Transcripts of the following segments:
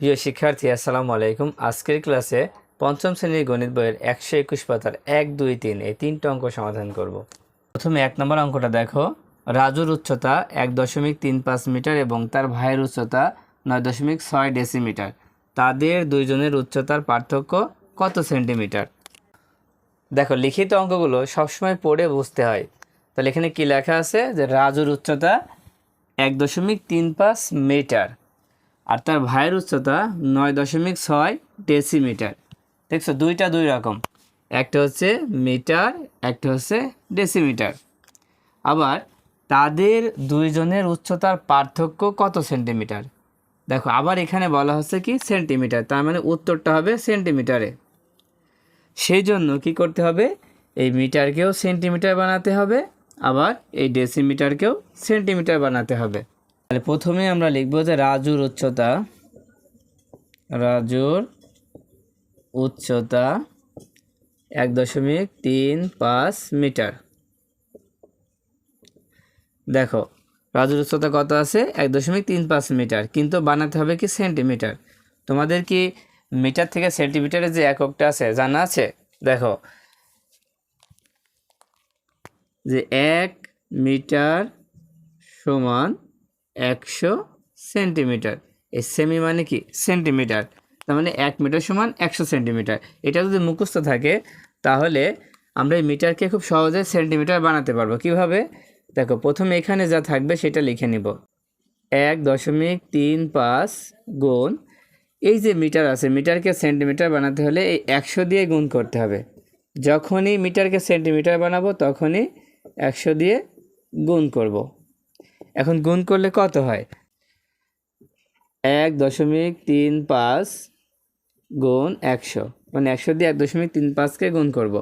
প্রিয় শিক্ষার্থী, আসসালামু আলাইকুম। আজকের ক্লাসে পঞ্চম শ্রেণির গণিত বইয়ের একশো একুশ পাতার এক, দুই, তিন এই তিনটা অঙ্ক সমাধান করব। প্রথমে এক নম্বর অঙ্কটা দেখো। রাজুর উচ্চতা এক দশমিক তিন পাঁচ মিটার এবং তার ভাইয়ের উচ্চতা নয় দশমিক ছয় ডেসিমিটার। তাদের দুইজনের উচ্চতার পার্থক্য কত সেন্টিমিটার? দেখো, লিখিত অঙ্কগুলো সবসময় পড়ে বুঝতে হয়। তাহলে এখানে কি লেখা আছে? যে রাজুর উচ্চতা এক দশমিক তিন পাঁচ মিটার। আর তার ভাইয়ের উচ্চতা নয় দশমিক ছয় ডেসিমিটার। দেখছ, দুইটা দুই রকম। একটা হচ্ছে মিটার, একটা হচ্ছে ডেসিমিটার। আবার তাদের দুইজনের উচ্চতার পার্থক্য কত সেন্টিমিটার? দেখো, আবার এখানে বলা হচ্ছে কি সেন্টিমিটার, তার মানে উত্তরটা হবে সেন্টিমিটারে। সেই জন্য কি করতে হবে, এই মিটারকেও সেন্টিমিটার বানাতে হবে, আবার এই ডেসিমিটারকেও সেন্টিমিটার বানাতে হবে। তাহলে প্রথমে আমরা লিখব যে রাজুর উচ্চতা রাজুর উচ্চতা এক দশমিক তিন পাঁচ মিটার। দেখো, রাজুর উচ্চতা কত আছে? এক দশমিক তিন পাঁচ মিটার, কিন্তু বানাতে হবে কি সেন্টিমিটার? তোমাদের কি মিটার থেকে সেন্টিমিটারের যে এককটা আছে, জানা আছে? দেখো, যে এক মিটার সমান একশো সেন্টিমিটার। এই সেমি মানে কি? সেন্টিমিটার। তার মানে এক মিটার সমান একশো সেন্টিমিটার। এটা যদি মুখস্থ থাকে, তাহলে আমরা এই মিটারকে খুব সহজে সেন্টিমিটার বানাতে পারব। কীভাবে? দেখো, প্রথমে এখানে যা থাকবে সেটা লিখে নিব। এক দশমিক তিন পাঁচ গুণ, এই যে মিটার আছে, মিটারকে সেন্টিমিটার বানাতে হলে এই একশো দিয়ে গুণ করতে হবে। যখনই মিটারকে সেন্টিমিটার বানাবো, তখনই একশো দিয়ে গুণ করব। এখন গুণ করলে কত হয়? এক দশমিক তিন পাঁচ গুণ একশো। মানে একশো দিয়ে এক দশমিক তিন পাঁচকে গুণ করব।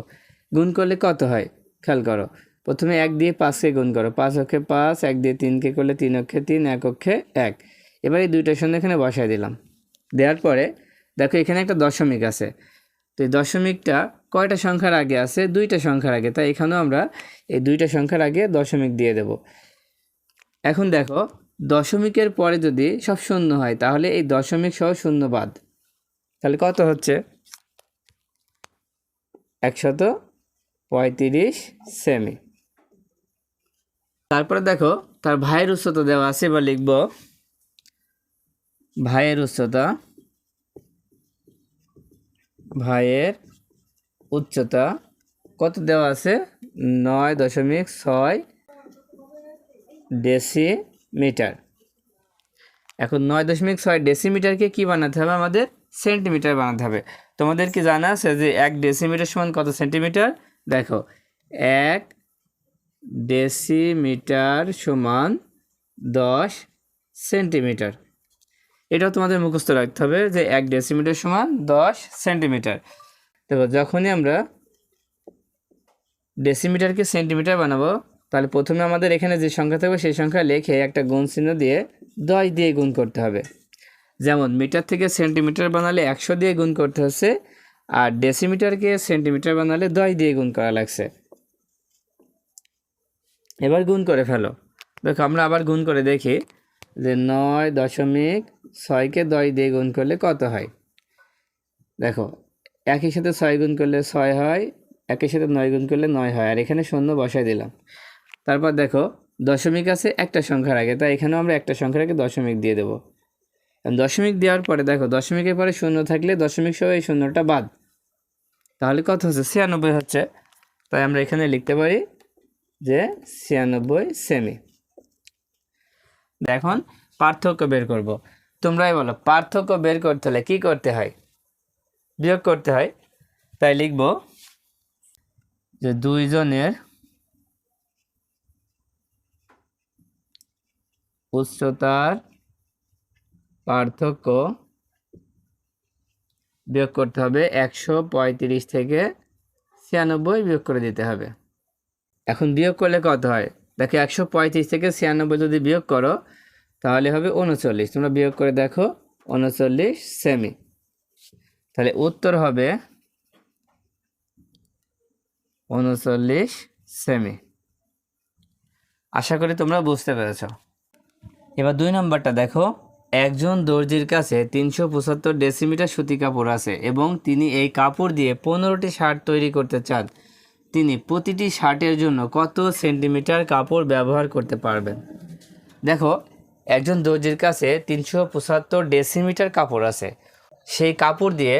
গুণ করলে কত হয়? খেয়াল করো। প্রথমে এক দিয়ে পাঁচকে গুণ করো। পাঁচ অক্ষে পাঁচ, এক দিয়ে তিনকে করলে তিন অক্ষে তিন, এক অক্ষে এক। এবার এই দুইটার সঙ্গে এখানে বসায় দিলাম। দেওয়ার পরে দেখো এখানে একটা দশমিক আছে। তো এই দশমিকটা কয়টা সংখ্যার আগে আছে? দুইটা সংখ্যার আগে। তাই এখানেও আমরা এই দুইটা সংখ্যার আগে দশমিক দিয়ে দেব। এখন দেখো, দশমিকের পরে যদি সব শূন্য হয়, তাহলে এই দশমিক সহ শূন্য বাদ। তাহলে কত হচ্ছে? একশত পঁয়ত্রিশ সেমি। তারপরে দেখো, তার ভাইয়ের উচ্চতা দেওয়া আছে, এবার লিখব। ভাইয়ের উচ্চতা ভাইয়ের উচ্চতা কত দেওয়া আছে? নয় দশমিক ছয় ডেসিমিটার। এখন নয় দশমিক ছয় ডেসিমিটারকে কী বানাতে হবে? আমাদের সেন্টিমিটার বানাতে হবে। তোমাদের কি জানা আছে যে এক ডেসিমিটার সমান কত সেন্টিমিটার? দেখো, এক ডেসিমিটার সমান দশ সেন্টিমিটার। এটাও তোমাদের মুখস্থ রাখতে হবে যে এক ডেসিমিটার সমান দশ সেন্টিমিটার। দেখো, যখনই আমরা ডেসিমিটারকে সেন্টিমিটার বানাবো তাহলে প্রথমে আমাদের এখানে যে সংখ্যা থাকবে, সেই সংখ্যা লিখে একটা গুণ চিহ্ন দিয়ে দশ দিয়ে গুণ করতে হবে। যেমন মিটার থেকে সেন্টিমিটার বানালে একশো দিয়ে গুণ করতে হচ্ছে, আর ডেসিমিটারকে সেন্টিমিটার বানালে দশ দিয়ে গুণ করা লাগছে। এবার গুণ করে ফেলো। দেখো, আমরা আবার গুণ করে দেখি যে নয় দশমিক ছয়কে দশ দিয়ে গুণ করলে কত হয়? দেখো, একই সাথে ছয় গুণ করলে ছয় হয়, একই সাথে নয় গুণ করলে নয় হয়, আর এখানে শূন্য বসাই দিলাম। তারপর দেখো, দশমিক আছে একটা সংখ্যার আগে, তাই এখানেও আমরা একটা সংখ্যার আগে দশমিক দিয়ে দেবো। দশমিক দেওয়ার পরে দেখো, দশমিকের পরে শূন্য থাকলে দশমিক সহ এই শূন্যটা বাদ। তাহলে কত হচ্ছে? ছিয়ানব্বই হচ্ছে। তাই আমরা এখানে লিখতে পারি যে ছিয়ানব্বই সেমি এখন পার্থক্য বের করব। তোমরাই বলো, পার্থক্য বের করতে হলে কী করতে হয়? বিয়োগ করতে হয়। তাই লিখব যে দুইজনের উচ্চতার পার্থক্য বিয়োগ করতে হবে একশো পঁয়ত্রিশ থেকে ছিয়ানব্বই বিয়োগ করে দিতে হবে। এখন বিয়োগ করলে কত হয়? দেখো একশো পঁয়ত্রিশ থেকে ছিয়ানব্বই যদি বিয়োগ করো, তাহলে হবে উনচল্লিশ। তোমরা বিয়োগ করে দেখো, উনচল্লিশ সেমি তাহলে উত্তর হবে উনচল্লিশ সেমি আশা করি তোমরা বুঝতে পেরেছ। এবার দুই নম্বরটা দেখো। একজন দর্জির কাছে তিনশো পঁচাত্তর ডেসিমিটার সুতি কাপড় আছে এবং তিনি এই কাপড় দিয়ে পনেরোটি শার্ট তৈরি করতে চান। তিনি প্রতিটি শার্টের জন্য কত সেন্টিমিটার কাপড় ব্যবহার করতে পারবেন? দেখো, একজন দর্জির কাছে তিনশো পঁচাত্তর ডেসিমিটার কাপড় আছে। সেই কাপড় দিয়ে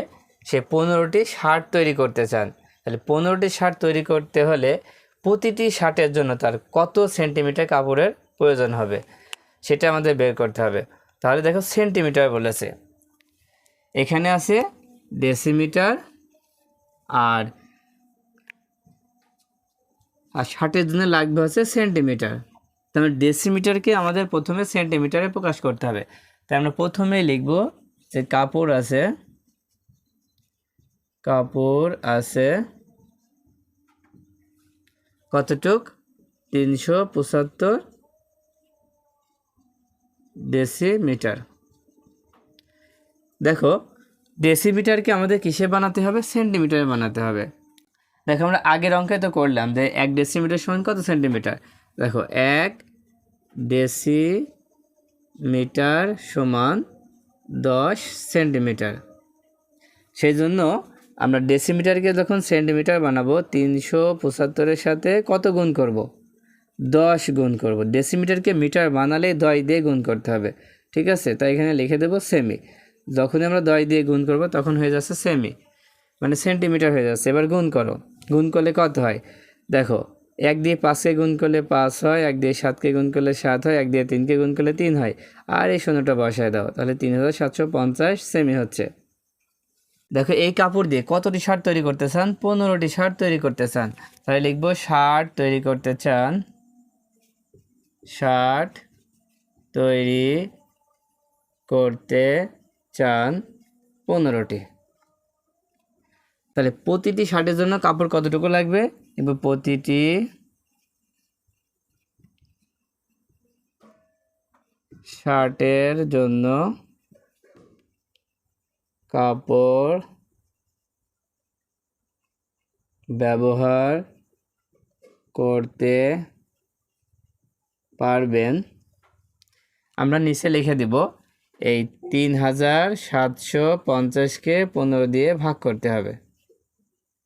সে পনেরোটি শার্ট তৈরি করতে চান। তাহলে পনেরোটি শার্ট তৈরি করতে হলে প্রতিটি শার্টের জন্য তার কত সেন্টিমিটার কাপড়ের প্রয়োজন হবে? সেটা আমাদের বের করতে হবে। তাহলে দেখো সেন্টিমিটার বলেছে। এখানে আছে ডেসিমিটার আর আর ষাটের জন্য লাগবে হচ্ছে সেন্টিমিটার। তাহলে ডেসিমিটারকে আমাদের প্রথমে সেন্টিমিটারে প্রকাশ করতে হবে। তাই আমরা প্রথমেই লিখব যে কাপড় আছে কাপড় আছে কতটুক? তিনশো পঁচাত্তর ডেসিমিটার দেখো ডেসিমিটারকে আমাদের কিসে বানাতে হবে? সেন্টিমিটারে বানাতে হবে। দেখো, আমরা আগের অঙ্কে তো করলাম যে এক ডেসিমিটার সমান কত সেন্টিমিটার দেখো, এক ডেসিমিটার সমান দশ সেন্টিমিটার সেই জন্য আমরা ডেসিমিটারকে যখন সেন্টিমিটার বানাবো, তিনশো পঁচাত্তরের সাথে কত গুণ করব। দশ গুণ করব। ডেসিমিটারকে মিটার বানালে দশ দিয়ে গুণ করতে হবে। ঠিক আছে? তাই এখানে লিখে দেবো সেমি যখনই আমরা দশ দিয়ে গুণ করব, তখন হয়ে যাচ্ছে সেমি মানে সেন্টিমিটার হয়ে যাচ্ছে। এবার গুণ করো। গুণ করলে কত হয়? দেখো, এক দিয়ে পাঁচকে গুণ করলে পাঁচ হয়, এক দিয়ে সাতকে গুণ করলে সাত হয়, এক দিয়ে তিনকে গুণ করলে তিন হয়। আর এই শূন্যটা বসায় দাও। তাহলে তিন হাজার সাতশো পঞ্চাশ সেমি হচ্ছে। দেখো, এই কাপড় দিয়ে কতটি শার্ট তৈরি করতে চান? পনেরোটি শার্ট তৈরি করতে চান। তাহলে লিখব শার্ট তৈরি করতে চান শার্ট তৈরি করতে চান পনেরোটি। তাহলে প্রতিটি শার্টের জন্য কাপড় কতটুকু লাগবে? এবং প্রতিটি শার্টের জন্য কাপড় ব্যবহার করতে পারবেন। আমরা নিচে লিখে দিব, এই তিন হাজার সাতশো পঞ্চাশকে পনেরো দিয়ে ভাগ করতে হবে।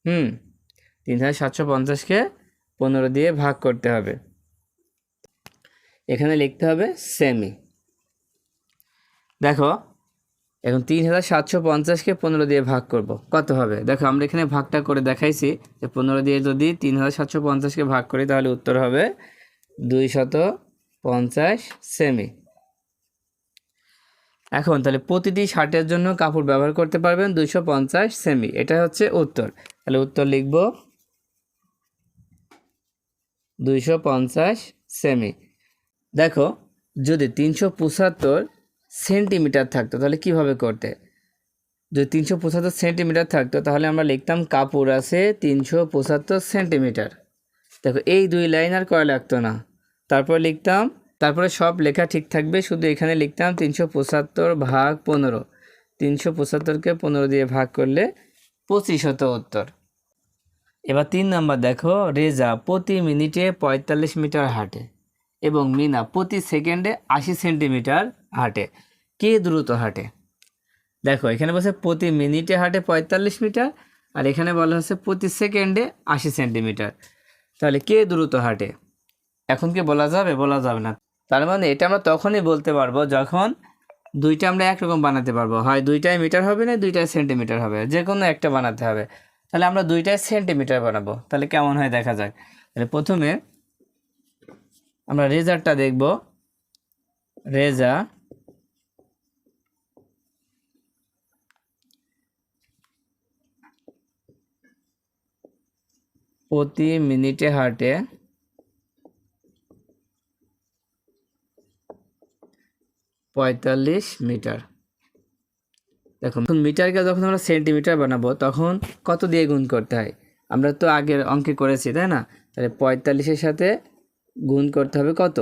হুম তিন হাজার সাতশো পঞ্চাশকে পনেরো দিয়ে ভাগ করতে হবে। এখানে লিখতে হবে সেমি দেখো, এখন তিন হাজার সাতশো পঞ্চাশকে পনেরো দিয়ে ভাগ করব, কত হবে? দেখো, আমরা এখানে ভাগটা করে দেখাইছি, যে পনেরো দিয়ে যদি তিন হাজার সাতশো পঞ্চাশকে ভাগ করি, তাহলে উত্তর হবে দুই শত পঞ্চাশ সেমি এখন তাহলে প্রতিটি শার্টের জন্য কাপড় ব্যবহার করতে পারবেন দুশো পঞ্চাশ সেমি এটা হচ্ছে উত্তর। তাহলে উত্তর লিখব দুইশো পঞ্চাশ সেমি দেখো, যদি তিনশো পঁচাত্তর সেন্টিমিটার থাকতো, তাহলে কীভাবে করতে? যদি তিনশো পঁচাত্তর সেন্টিমিটার থাকতো, তাহলে আমরা লিখতাম কাপড় আছে তিনশো পঁচাত্তর সেন্টিমিটার দেখো, এই দুই লাইন আর করা লাগতো না। তারপর লিখতাম, তারপরে সব লেখা ঠিক থাকবে, শুধু এখানে লিখতাম তিনশো পঁচাত্তর ভাগ পনেরো। তিনশো পঁচাত্তরকে পনেরো দিয়ে ভাগ করলে পঁচিশ হতো উত্তর। এবার তিন নাম্বার দেখো, রেজা প্রতি মিনিটে পঁয়তাল্লিশ মিটার হাঁটে এবং মিনা প্রতি সেকেন্ডে আশি সেন্টিমিটার হাঁটে। কে দ্রুত হাঁটে? দেখো, এখানে বলছে প্রতি মিনিটে হাঁটে পঁয়তাল্লিশ মিটার আর এখানে বলা হচ্ছে প্রতি সেকেন্ডে আশি সেন্টিমিটার। তাহলে কে দ্রুত হাঁটে? এখন কি বলা যাবে? বলা যাবে না। তার মানে এটা আমরা তখনই বলতে পারব যখন দুইটা আমরা একরকম বানাতে পারব। হয় দুইটাই মিটার হবে না, দুইটাই সেন্টিমিটার হবে। যে কোনো একটা বানাতে হবে। তাহলে আমরা দুইটাই সেন্টিমিটার বানাবো। তাহলে কেমন হয় দেখা যাক। তাহলে প্রথমে আমরা রেজারটা দেখব। রেজা প্রতি মিনিটে হাঁটে পঁয়তাল্লিশ মিটার। দেখুন মিটারকে যখন আমরা সেন্টিমিটার বানাবো, তখন কত দিয়ে গুণ করতে হয়? আমরা তো আগের অঙ্কে করেছি, তাই না? তাহলে পঁয়তাল্লিশের সাথে গুণ করতে হবে কত?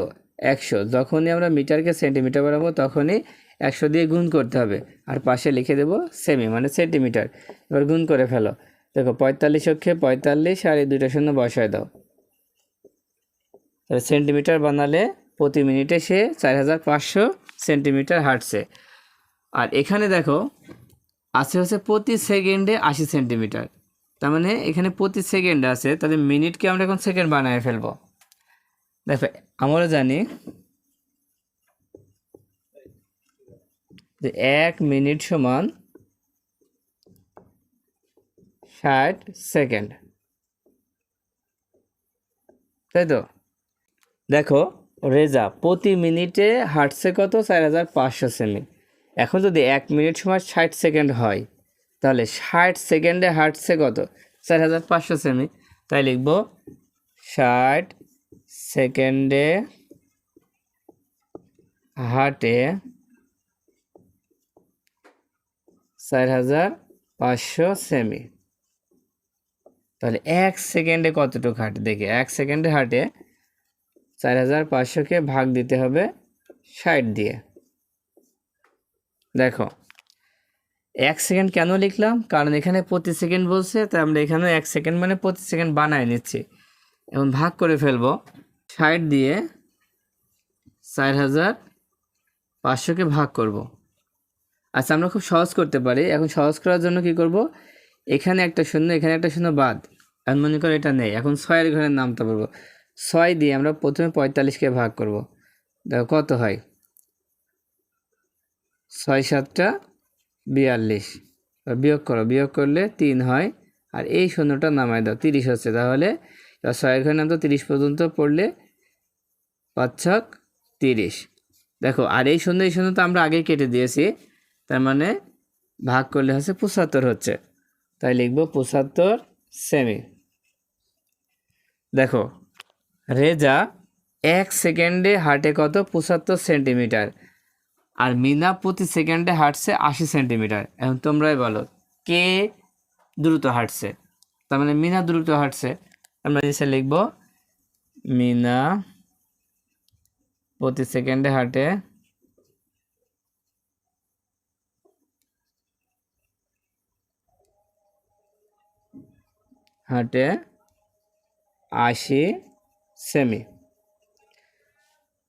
একশো। যখনই আমরা মিটারকে সেন্টিমিটার বানাবো, তখনই একশো দিয়ে গুণ করতে হবে। আর পাশে লিখে দেবো সেমি মানে সেন্টিমিটার। এবার গুণ করে ফেলো। দেখো, পঁয়তাল্লিশ অক্ষে পঁয়তাল্লিশ আর এই দুইটা শূন্য বসায় দাও। তাহলে সেন্টিমিটার বানালে প্রতি মিনিটে সে চার হাজার পাঁচশো সেন্টিমিটার হাঁটছে। আর এখানে দেখো, আছে হচ্ছে প্রতি সেকেন্ডে আশি সেন্টিমিটার। তার মানে এখানে প্রতি সেকেন্ড আছে, তাহলে মিনিটকে আমরা এখন সেকেন্ড বানিয়ে ফেলব। দেখো, আমরা জানি যে এক মিনিট সমান ষাট সেকেন্ড। তাই তো? দেখো রেজা, প্রতি মিনিটে হাঁটছে কত? চার হাজার পাঁচশো সেমি। এখন যদি এক মিনিট সময় ষাট সেকেন্ড হয়, তাহলে ষাট সেকেন্ডে হাঁটছে কত? চার হাজার পাঁচশো সেমি। তাই লিখব ষাট সেকেন্ডে হাটে চার হাজার পাঁচশো সেমি। তাহলে এক সেকেন্ডে কতটুকু হাঁটে? দেখি, এক সেকেন্ডে হাঁটে চার হাজার পাঁচশোকে ভাগ দিতে হবে ষাট দিয়ে। দেখো, এক সেকেন্ড কেন লিখলাম? কারণ এখানে প্রতি সেকেন্ড বলছে, তাই আমরা এখানে এক সেকেন্ড মানে প্রতি সেকেন্ড বানায় নিচ্ছি। এখন ভাগ করে ফেলব। ষাট দিয়ে চার হাজার পাঁচশোকে ভাগ করব। আচ্ছা আমরা খুব সহজ করতে পারি। এখন সহজ করার জন্য কি করব? এখানে একটা শূন্য, এখানে একটা শূন্য বাদ। এখন মনে করো এটা নেই। এখন ছয়ের ঘরের নামতে পারব ছয় দিয়ে আমরা প্রথমে পঁয়তাল্লিশকে ভাগ করব। দেখো কত হয়? ছয় সাতটা বিয়াল্লিশ। বিয়োগ করো। বিয়োগ করলে তিন হয়। আর এই শূন্যটা নামায় দাও। তিরিশ হচ্ছে। তাহলে ছয়ের ঘরে নাম তো তিরিশ পর্যন্ত পড়লে পাঁচ ছক তিরিশ। দেখো, আর এই শূন্য এই শূন্য তো আমরা আগেই কেটে দিয়েছি। তার মানে ভাগ করলে হচ্ছে পঁচাত্তর হচ্ছে। তাই লিখব পঁচাত্তর সেমি দেখো রেজা, এক সেকেন্ডে হাঁটে কত? পঁচাত্তর সেন্টিমিটার। আর মিনা প্রতি সেকেন্ডে হাঁটছে আশি সেন্টিমিটার। এখন তোমরাই বলো, কে দ্রুত হাঁটছে? তার মানে মিনা দ্রুত হাঁটছে। আমরা নিচে লিখব, মিনা প্রতি সেকেন্ডে হাঁটে হাঁটে আশি সেমি।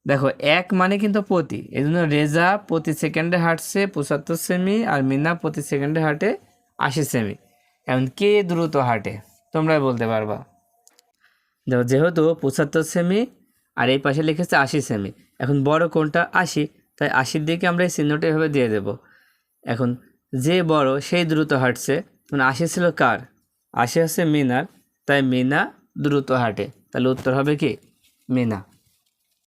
দেখো, এক মানে কিন্তু প্রতি। এই জন্য রেজা প্রতি সেকেন্ডে হাঁটছে পঁচাত্তর সেমি আর মিনা প্রতি সেকেন্ডে হাঁটে আশি সেমি। এখন কে দ্রুত হাঁটে? তোমরাই বলতে পারবা। দেখো, যেহেতু পঁচাত্তর সেমি আর এই পাশে লিখেছে আশি সেমি, এখন বড় কোনটা আশি, তাই আশির দিকে আমরা এই চিহ্নটা এভাবে দিয়ে দেব। এখন যে বড়, সেই দ্রুত হাঁটছে মানে আশি ছিল কার? আশি হচ্ছে মিনার, তাই মিনা দ্রুত হাঁটে। তাহলে উত্তর হবে কি? মিনা